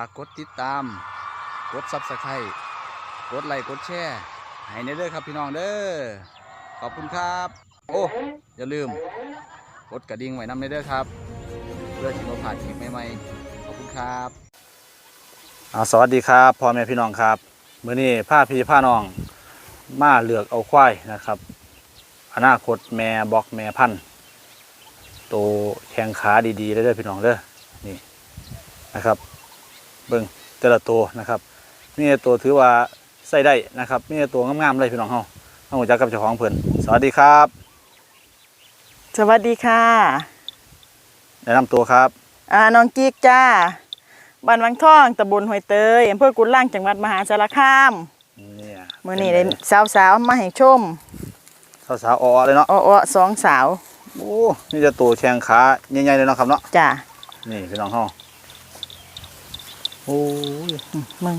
ากกดติดตาม กดซับสไครต์กดไลค์กดแชร์ให้ในเด้อครับพี่น้องเด้อขอบคุณครับ โอ้อย่าลืม กดกระดิ่งไว้นำในเด้อครับ เพื่อที่เราผ่านคลิปใหม่ๆขอบคุณครับสวัสดีครับพ่อแม่พี่น้องครับมื้อนี้ผ้าพี่ผ้าน้องมาเหลือกเอาควายนะครับ อนาคตแม่บอกแม่พันโตแข้งขาดีๆเลยเด้อพี่น้องเด้อนี่นะครับ เบิ่งแต่ละตัวนะครับมีแต่ตัวถือว่าใส่ได้นะครับมีแต่ตัวงามๆเลยพี่น้องเฮาเฮารู้จักกับเจ้าของเพิ่นสวัสดีครับ สวัสดีค่ะแนะนำตัวครับอ่าน้องกิ๊กจ้าบ้านวังทองตำบลห้วยเตยอำเภอกุนล่างจังหวัดมหาสารคามเนี่ยมื้อนี้ได้สาวๆมาให้ชมสาวๆอ่อๆเลยเนาะอ้อๆสองสาวโอ้นี่จะตัวแข้งขาใหญ่ๆเลยเนาะครับเนาะจ้านี่พี่น้องเฮา โอ้ยมึง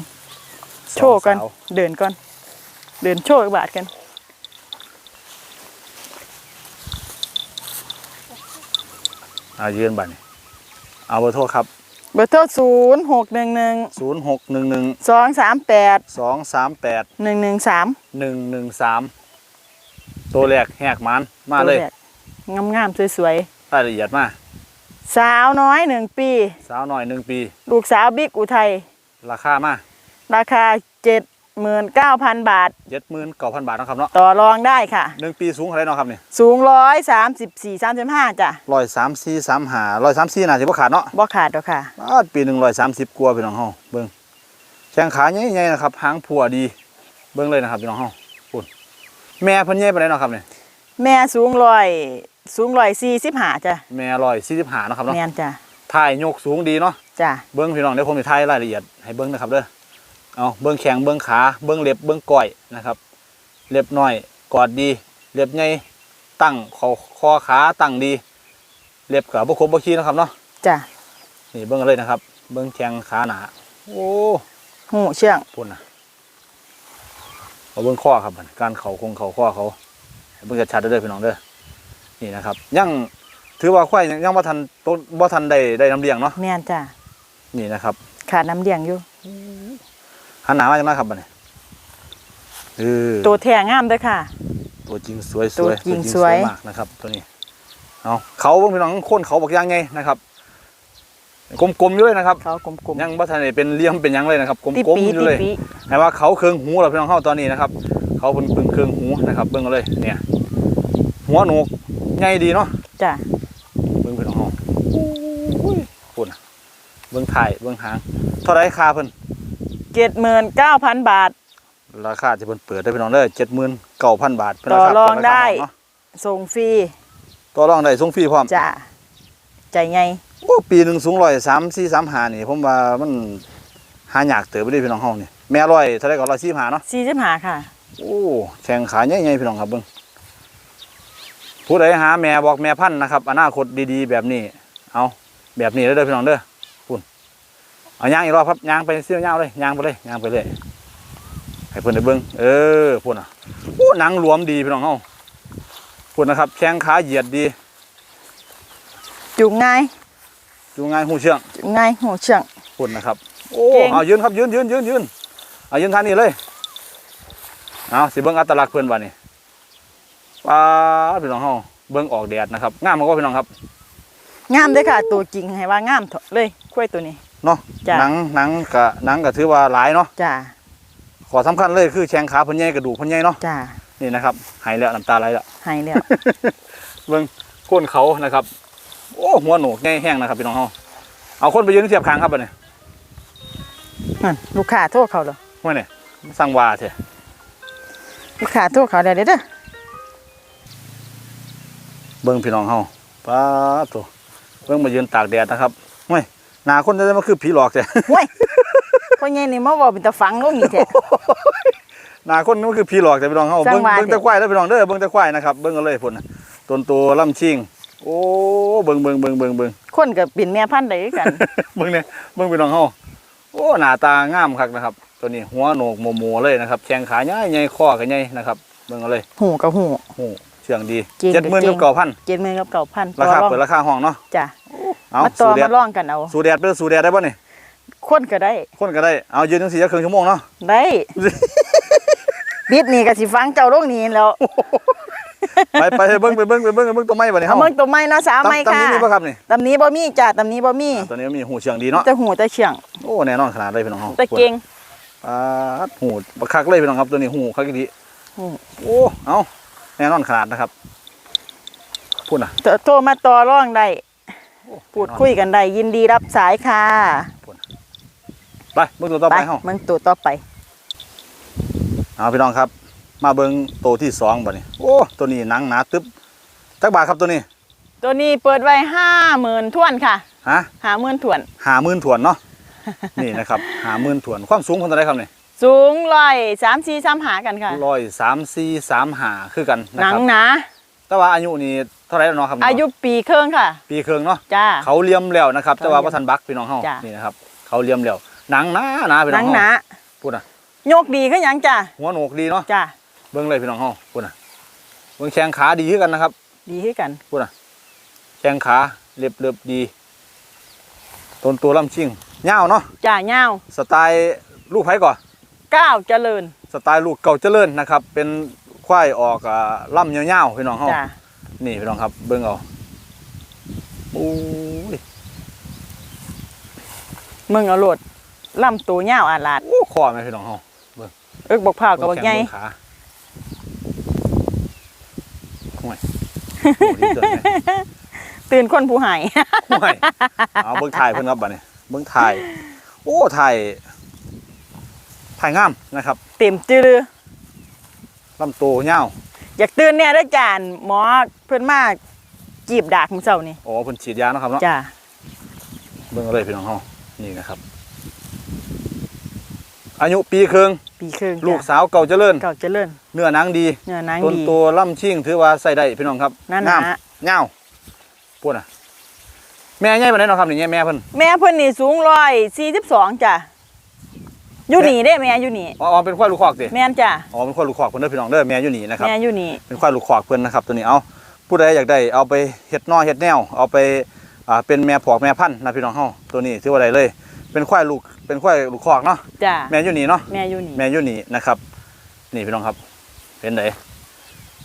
สองโชว์กันสาวเดินก่อน เดินโชว์อีกบาทกันอ่ายืนบัดนี่เอาเบอร์โทรครับ เบอร์โทรศูนย์หกหนึ่งหนึ่ง0611สองสามแปด238หนึ่งหนึ่งสาม113ตัวแรกแหกมันมาเลย งามๆ สวยรายละเอียดมาๆ สาวน้อยหนึ่งปี สาวหน่อยหนึ่งปี ลูกสาวบิ๊กอุทัย ราคามาราคาเจ็ดหมื่นเก้าพันบาท เจ็ดหมื่นเก้าพันบาทเนาะครับเนาะต่อรองได้ค่ะ หนึ่งปีสูงเท่าไหรเนาะครับนี่สูงร้อยสามสิบสี่สามสิบห้าจ้ะร้อยสามสี่สามหาร้อยสามสี่น่าจะบ่ขาดเนาะบ่ขาดหรอกค่ะ อ้าวปีหนึ่งร้อยสามสิบกว่าพี่น้องเฮาเบิ่งแข้งขาใหญ่ๆนะครับหางผัวดี เบิ่งเลยนะครับพี่น้องเฮาปุ่นแม่เพิ่นใหญ่ปานใดเนาะครับนี่แม่สูงร้อย สูงร้อยสี่สิบห้าจ้ะแม่ร้อยสี่สิบห้าเนาะครับเนาะแม่นจ้ะถ่ายยกสูงดีเนาะจ้ะเบิ้งพี่น้องเดี๋ยวผมจะถ่ายรายละเอียดให้เบิ้งนะครับเด้อเอาเบิ้งแข้งเบิ้งขาเบิ้งเล็บเบิ้งก้อยนะครับ เล็บน้อยกอดดี เล็บใหญ่ตั้งคอคอขาตั้งดี เล็บกับบุคบบุคีนะครับเนาะจ้ะนี่เบิ้งกันเลยนะครับ เบิ้งแข้งขาหนาโอ้หูเชื่องพุ่นนะเอาเบิ้งข้อครับบัดการเข่าคงเข่าข้อเขาให้เบิ้งชัดๆเด้อพี่น้องเด้อ นี่นะครับยังถือว่าควายยังยังบ่ทันต้นบ่ทันได้ได้น้ำเลี้ยงเนาะแม่นจ้ะนี่นะครับขาดน้ำเลี้ยงอยู่หันหนามาจังนะครับบัดนี้เออตัวแท้งามเด้อค่ะ ตัวจริงสวยสตัววยจริงสวยมากนะครับ ตัวนี้เอาเขาเบิ่งพี่น้องโคนเขาบอกยังไงนะครับกลมๆอยู่เลยนะครับเขากลมยังบ่ทันได้เป็นเหลี่ยมเป็นหยังเลยนะครับกๆติลมปีๆอยู่ติเลยปีให้ว่าเขาเคืองหูเราพี่น้องเฮาตอนนี้นะครับ เขาเป็นปึงเคืองหูนะครับ เบิ่งกันเลยเนี่ย หัวหนูก ใหญ่ดีเนาะจ้ะเบิ่งพี่น้องเฮาอุ้ยคุณน่ะเบิ่งถ่ายเบิ่งหางเท่าไรค่าเพิ่นเจ็ดหมื่นเก้าพันบาท ราคาที่เพิ่นเปิดได้พี่น้องเด้อ79,000บาทเป็นต่อคารองเปิได้ราคาเนาะส่งฟรีต่อรองได้ส่งฟรีพร้อมจ้ะใจไงโอ้ปีหนึ่งสูงร้อยสามสี่สามหานี่ ผมว่ามันหายากเติบไปด้วยพี่น้องเฮานี่แม่ร้อยเท่าไรก็ร้อยสี่หาเนาะ สี่สิบห้าค่ะ โอ้แข่งขาใหญ่ๆพี่น้องครับเบิ่ง ผู้ใดหาแม่บอกแม่พันธุ์นะครับอนาคตดีๆ แบบนี้ เอาแบบนี้เลยเด้อพี่น้องเด้อคุณเอาย่างอีกรอบครับย่างไปเสี้ยวย่างเลยย่างไปเลยย่างไปเลยให้เพิ่นได้เบิ่งเออพุ่นอะโอ้หนังหลวมดีพี่น้องเฮาพุ่นนะครับแข้งขาเหยียดดีจุงง่ายดูง่ายหูเชื่องจุงง่ายหูเชื่องพุ่นนะครับ โอ้เก่ง เอายืนครับยืนยืนยืนยืนเอายืนท่านี้เลยเอาสิเบิ้งอัตลักษณ์เพื่อนบ้านี่ ป้าดพี่น้องเฮาเบิ้งออกแดดนะครับงามมากว่าพี่น้องครับงามเด้อค่ะ ตัวจริงให้ว่างามเถอะเลยคุ้ยตัวนี้ เนาะจ้ะ หนังหนังกะหนังกะถือว่าหลายเนาะจ้ะขอสำคัญเลยคือแข้งขาเพิ่นใหญ่กระดูกเพิ่นใหญ่เนาะจ้ะนี่นะครับหายแล้วน้ำตาไหลแล้วให้แล้ว เบิ้งโคนเขานะครับ โอ้หัวโหนกใหญ่แห้งนะครับพี่น้องเฮาเอาคนไปยืนเทียบคางครับบัดนี้นั่นลูกค้าโทรเขาเหรอว่าเนี่ยสั่งวาเถอะลูกค้าโทรเขาได้เด้อเด้อ เบิ้งพี่น้องเฮาป้าดโตัวเบิ้งมายืนตากแดดนะครับเฮ้ยหน้าคนจะมาคือผีหลอกเถอะห้วยพ่อใหญ่นี่มาเว้าเป็นตาฟังลงนี่แท้หน้าคนนี่มันคือผีหลอกแต่พี่น้องเฮาจัเบิ้งงหวะเบิ้งเถตะอะควายแล้วพี่น้องเด้อเบิ้งตะควายนะครับเบิ้งกันเลยพุ่นน่ะต้นโตลำชิงโอ้เบิ้งเบิ้งเบิ้งเบิ้งเบิ้งคนก็เป็นแม่พันธุ์ได้คือกันเบิ้งเนี่ยเบิ้งพี่น้องเฮาโอ้หน้าตางามคักนะครับ ตัวนี้หัวโหนกโมๆเลยนะครับแข้งขาใหญ่ใหญ่คอก็ใหญ่นะครับเบิ้งกันเลยหูกับหูโอ้เชื่องดีเก่งเจ็ดหมื่นเก่กับงเก้าพันเจ็ดหมื่นกับเก้าพันราคาต่อเปิดราคาห้องเนาะจ้ะเอามาต่อสูแดมาดลองกันเอาสูแดดเป็นสูแดดได้ป่ะนี่คนก็ได้คนก็ได้เอายืนจังสี่จะครึ่งชั่วโมงเนาะได้บิดนี่ก็สิฟังเจ้าลงนี้แล้วไปไปไปเบิ้งไปเบิ้งไปเบิ้งไปเบิ้งตัวไม้บ่นี่เอาเฮาเมืองตัวไม้เนาะสาวไม้ตำตำค่ะนี้มีป่ะครับนี่ตำนี้บ่มีจ้ะตำนี้บ่มีอ่าตัวนี้มีหูเชียงดีเนาะแต่หูแต่เฉียงโอ้แน่นอนขนาดเลยพี่น้องเฮาแต่เก่งปาดหูบักคักเลยพี่น้องครับตัวนี้หูคักอีดีหูโอ้เอา แน่นอนขนาดนะครับพูดน่ะโทรโทรมาต่อรองได้พูดคุยกันได้ยินดีรับสายค่ะไปเบิ้งตัวต่อไปเฮาเมืองตัวต่อไปเอาพี่น้องครับ มาเบิ้งตัวที่สองบ่นี่โอ้ตัวนี้หนังหนาตึ๊บจักบาทครับตัวนี้ ตัวนี้เปิดไว้ห้าหมื่นทวนค่ะฮะห้าหมื่นทวนหาหมื่นถวนเนาะนี่นะครับหาหมื่นถวนความสูงคนเท่าไรครับนี่ สูงร้อยสามสี่สามหากันค่ะร้อยสามสี่สามหาคือกันหนะนังครับหนาแต่ว่าอายุนี่เท่าไหรแล้วเนาะครับอายุปีครึ่งค่ะ ปีครึ่งเนาะจ้า เขาเลี่ยมแล้วนะครับแต่ว่าเขาเลี่ยมพระทันบักพี่น้องเฮาจ้ะ นี่นะครับเขาเลี่ยมแล้วหนังหนาหนาพี่หน้นัองงหนาเฮาพูดนะโยกดีขึ้นยังจ้าหัวโหนกดีเนาะจ้าเบิ้งเลยพี่น้องเฮาพูดนะเบิ้งแข้งขาดีคือกันนะครับดีขึ้นกัน พูดนะแข้งขาเรียบเรียบดีต้นตัวลำชิงยาวเนาะจ้าเงาวสไตล์ลูกไผ่ก่อน ก้าวเจริญ สไตล์ลูกเก่าเจริญนะครับ เป็นควายออกอ่าล่ำยาวๆพี่น้องเฮาจ้านี่พี่น้องครับ เบิ้งเอาโอ้ยเมืองเอาโหลดลำตัวเงาวอาลาด โอ้คอไหมพี่น้องเฮาเอิกบอกพร้าวกับบอกใหญ่เบิ่งแขนเบิ่งขาห่วยโอ้ดีเกินไหมตื่นคนผู้ใหาย ห่วยเอาเบิ้งถ่ายเพิ่นครับบัดนี้เบิ้งถ่าย โอ้ถ่าย ถ่ายงามนะครับเต็มจือลำตัวยาวอยากตื่นเนี่ยได้อจานหมอเพิ่นมาจีบดากของเจ้านี่โอ้เพิ่นฉีดยาเนาะครับเนาะจ้าเบิ้งเอาเลยพี่น้องเฮานี่นะครับ อายุปีครึ่งปีครึ่งลูกจ้ะสาวเก่าเจริญเก่าเจริญเนื้อหนังดีเนื้อหนังต้นดีตัวล่ำชิ่งถือว่าใส่ได้พี่น้องครับนั่นงามนะเงาวปวดอะ แม่ใหญ่ปานใดเนาะครับนี่แม่เพิ่นแม่เพิ่นนี่สูงร้อยสี่สิบสองจ้ะ อยู่นี่เด้แม่อยู่นี่อ๋ออ๋อเป็นควายลูกคอกสิแม่นจ้ะอ๋อเป็นควายลูกคอกเพิ่นเด้อพี่น้องเด้อแม่อยู่นี่นะครับแม่อยู่นี่เป็นควายลูกคอกเพิ่นนะครับตัวนี้เอาผู้ใดอยากได้เอาไปเฮ็ดนอเฮ็ดแนว เอาไปอ่าเป็นแม่ผอกแม่พันธุ์นะพี่น้องเฮาตัวนี้ถือว่าได้เลย เป็นควายลูกเป็นควายลูกคอกเนาะจ้ะแม่อยู่นี่เนาะแม่อยู่นี่แม่อยู่นี่นะครับ นี่พี่น้องครับเป็นได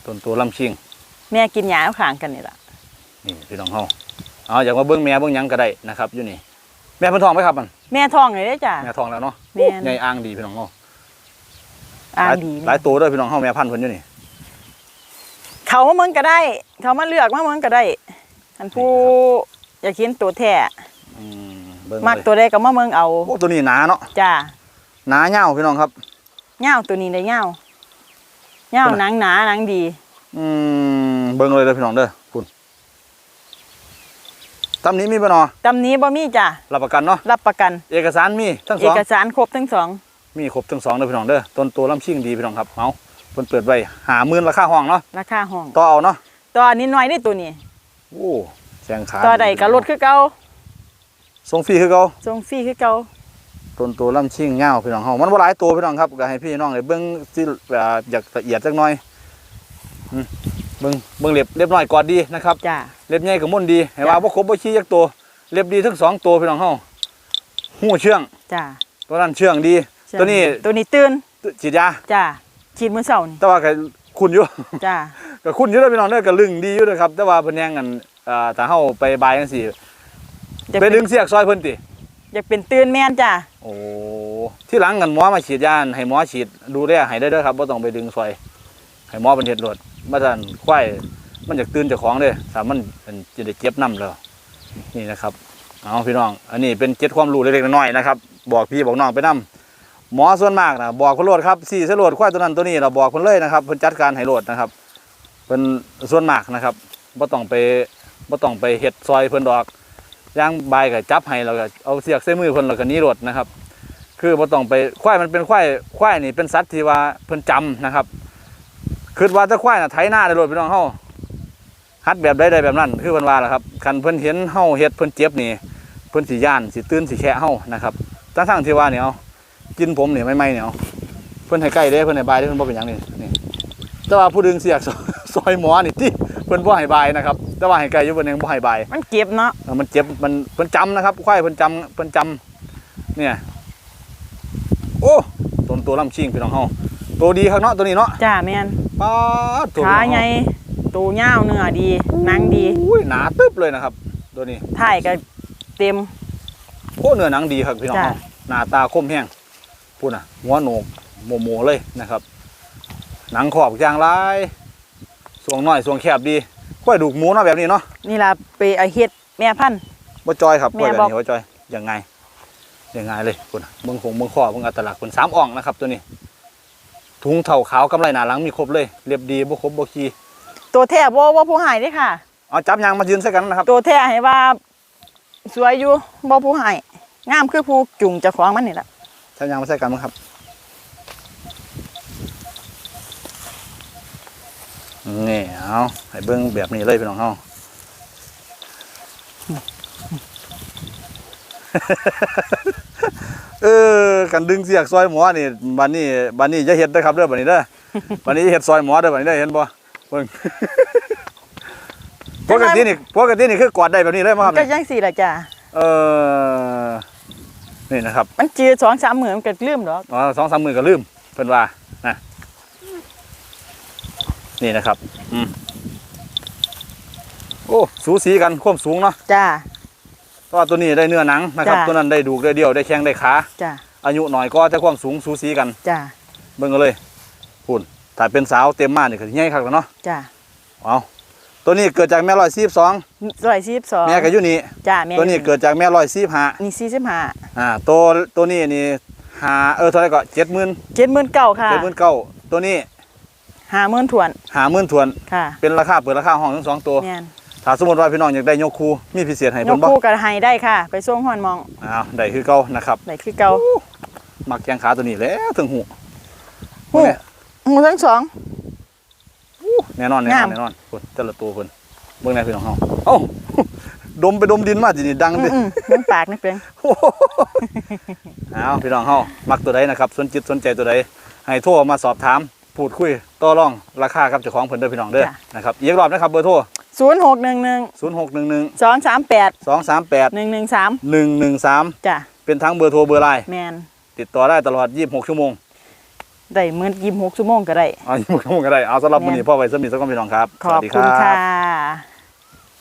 ต้นตัวล่ำชิ่งแม่กินหญ้าเอาข้างกันนี่ล่ะนี่พี่น้องเฮาเอาอยากมาเบิ่งแม่เบิ่งหยังก็ได้นะครับอยู่นี่ แม่เพิ่นท้องไหมครับมันแม่ท้องเลยเด้อจ้ะ แม่ท้องแล้วเนาะแม่น ใหญ่อ่างดีพี่น้องเฮาอ่าหลายดีหลายตัวเด้วยพี่น้องเฮาแม่พันธุ์เพิ่นอยู่นี่ เขามาเมืองก็ได้ เขามาเลือกมาเมืองก็ได้อันผู้อยากเห็นตัวแท้อืมเบิ่งมักเลยตัวใดก็มาเมืองเอาโอ้ตัวนี้หนาเนาะจ้ะหนาเงาวพี่น้องครับ เหย้าตัวนี้ได้เหย้าเหย้าคนน่ะหนังหนาหนังดี อืมเบิ่งเลยเด้อพี่น้องเด้อคุณ ตำนี้มีบ่เนาะตำนี้บ่มีจ้ะรับประกันเนาะรับประกัน เอกสารมีทั้งเอสองกสารครบทั้งสองมีครบทั้งสองเด้อพี่น้องเด้อต้นตัวลำชิ่งดีพี่น้องครับเอาเพิ่นเปิดไว้หาหมื่นราคาห้องเนาะราคาห้องต่อเอาเนาะตัวนี้น้อยได้ตัวนี้โอ้แสงขาตัวใดก็ลดคือเก่าส่งฟรีคือเก่าส่งฟรีคือเก่าต้นตัวลำชิ่งเงาวพี่น้องเฮามันบ่หลายตัวพี่น้องครับก็ให้พี่น้องได้เบิ่งสิอ่าอยากละเอียดจักหน่อยอืมเบิ่งเบิ่งเรียบเรียบน้อยกอดดีนะครับจ้ะเล็บใหญ่กับมุ่นดีให้ว่าบ่ครบบ่ชี้จักตัวเล็บดีทั้งสองตัวพี่น้องเฮาหูเชื่องจ้ะตัวนั้นเชื่องดี ตัวนี้ตัวนี้ตื่นฉีดยาจ้ะฉีดมื้อเช้านี่แต่ว่าก็คุณอยู่จ้ะก็คุณอยู่เด้อพี่น้องเด้อก็ลึงดีอยู่เด้อครับ แต่ว่าเพิ่นแย่งกันอ่าถ้าเฮาไปบายจังซี่จะไปเป็นดึงเสียกซอยเพิ่นติอยากเป็นตื่นแม่นจ้ะโอ้ที่หลังกันหมอมาฉีดยาให้หมอฉีดดูแลให้ได้เด้อครับบ่ต้องไปดึงซอยให้หมอเพิ่นเฮ็ดโลด มาซั่นควายมันอยากตื่นจ้าของเด้อถ้ามมันจะได้เจ็บนํแล้วนี่นะครับเอาพี่น้อง อันนี้เป็นเจ็ดความรู้เล็กๆน้อยๆนะครับ บอกพี่บอกน้องไปนํหมอส่วนมากนะบอกคนโหลดครับสี่สโหลดควายตัวนั้นตัวนี้เราบอกคนเลยนะครับเพิ่นจัดการให้โลดนะครับเป็นส่วนมากนะครับบ่ต้องไปบ่ต้องไปเฮ็ดซอยเพิ่นดอกย่างใบายก็จับให้แล้วก็เอาเสียกใส่มือเพิ่นแล้วก็นี้โลดนะครับ คือบ่ต้องไปควายมันเป็นควายควายนี่เป็นสัตว์ที่ว่าเพิ่นจำนะครับ คือว่าถ้าควายน่ะไถหน้าได้โลดพี่น้องเฮาฮัดแบบใดได้แบบนั้น คือเพิ่นว่าล่ะครับคันเพิ่นเห็นเฮาเฮ็ดเพิ่นเจ็บนี่เพิ่นสิย่านสิตื่นสิแคะเฮานะครับทั้งๆที่ว่าเนี่ยเอากินผมเนี่ยไม่ไม่เนี่ยเอาเพิ่นให้ใกล้เด้เพิ่นให้บายเด้เพิ่นบ่เป็นหยังนี่นี่แต่ว่าผู้ดึงเสียกซอยซอยหมอนี่ที่เพิ่นบ่ให้บายนะครับแต่ว่าให้ไกลอยู่เพิ่นยังบ่ให้บายมันเก็บเนาะเออมันเจ็บมันเพิ่นจำนะครับควายเพิ่นจำเพิ่นจำเนี่ยโอ้ต้นตัวลำชิงพี่น้องเฮา ตัวดีครับเนาะตัวนี้เนาะจ้าแม่นป๊าดตัวขาใหญ่ตัวยาวเนื้อดีหนังดีอุ้ยหนาตึ๊บเลยนะครับ ตัวนี้ถ่ายก็เต็มโอ้เนื้อหนังดีครับพี่น้องจ้ะเฮาหน้าตาคมแห้งพูดน่ะหัวโหนกโมโมๆเลยนะครับ หนังขอบยางลายสวงน้อยสวงแคบดีค่อยดูกหมูเนาะแบบนี้เนาะนี่ล่ะไปเอาเฮ็ดแม่พันธุ์บ่จอยครับแม่ค่อยแบบบอกนี้บ่จอยยังไงยังไงเลยคุณน่ะเบิ่งคงเบิ่งข้อเบิ่งอัตลักษณ์คุณสามอ่องนะครับตัวนี้ ถุงเท่าขาวกำไรหนาหลังมีครบเลยเรียบดีบ่ครบบ่ขี้ตัวแท้บ่ว่าผู้หายเด้ค่ะ เอาจับยางมายืนใส่กันนะครับตัวแท้ให้ว่า สวยอยู่บ่ผู้หายงามคือผู้จุงเจ้าของมันนี่ล่ะจับยางมาใส่กันมั้งครับนี่เอาให้เบิ่งแบบนี้เลยพี่น้องเฮา เออกันดึงเสียกซอยหมอนี่บัดนี้บัดนี้จะเฮ็ดเด้อครับเด้อบัดนี้เด้อบัดนี้เฮ็ดซอยหมอเด้อบัดนี้เด้อเห็นบ่เบิ่งปกตินี่ปกตินี่คือกอดได้แบบนี้เลยมั้งครับก็เนี่ยจังสี่ล่ะจ้าเออนี่นะครับมันจืดสองสามมื้อมันก็ลืมดอกอ๋อสองสามมือก็ลืมเพิ่นว่านะนี่นะครับ อืมโอ้สูสีกันความสูงเนาะจ้า เพราะว่าตัวนี้ได้เนื้อหนังนะครับ จ้ะ ตัวนั้นได้ดูกได้เดี่ยวได้แข้งได้ขา จ้าอายุหน่อยก็แต่ความสูงสูสีกัน จ้าเบิ่งกันเลยคุณถ้าเป็นสาวเต็มมานี่ก็สิใหญ่คักแล้วเนาะ จ้าเอาตัวนี้เกิดจากแม่ร้อยสี่สองร้อยสี่สิบสองแม่ก็อยู่นี่ จ้าแม่ตัวนี้เกิดจากแม่ร้อยสี่ห้านี่สี่สิบห้าอ่า ตัวตัวนี้นี่หาเออเท่าไหรก็เจ็ดหมื่นเจ็ดหมื่นเก้าค่ะเจ็ดหมื่นเก้าตัวนี้ห้าหมื่นถวนหาหมื่นทวน ค่ะเป็นราคาเปิดราคาห้องทั้งสองตัว แม่น ถ้าสมมติว่าพี่น้องอยากได้ยกคูมีพิเศษให้ยเพิ่กนบ่คู่กับไฮได้ค่ะ ไปส่งหอนมองอ้าวได้คือเก่านะครับได้คือเก่ามักแกงขาตัวนี้แหล้วถึงหูหูเนี่ยหูทั้งสอง แน่นอนแน่นอนงามแน่นอนคนแต่ละตัวเพิ่นเบิ่งแน่พี่น้องเฮาเอ้าดมไปดมดินมาสินี่ดังอืดิมอืมมันปากนี่เพียงเอาพี่น้องเฮามักตัวใดนะครับ สนจิตสนใจตัวใดให้โทรมาสอบถาม พูดคุยต่อรองราคากับเจ้าของเพิ่นเด้อพี่น้องเด้อนะครับอีกรอบนะครับเบอร์โทร ศูนย์หกหนึ่งหนึ่ง0611สองสามแปด238หนึ่งหนึ่งสาม113จ้ะเป็นทั้งเบอร์โทรเบอร์ไลน์แมนติดต่อได้ตลอด26ชั่วโมงได้หมื่นยี่สิบหกชั่วโมงก็ได้เอา26ชั่วโมงก็ได้เอาสำหรับมื้อนี้พ่อไว้สมีสักคนพี่น้องครับขอบสวัสดีคุณรับค่ะ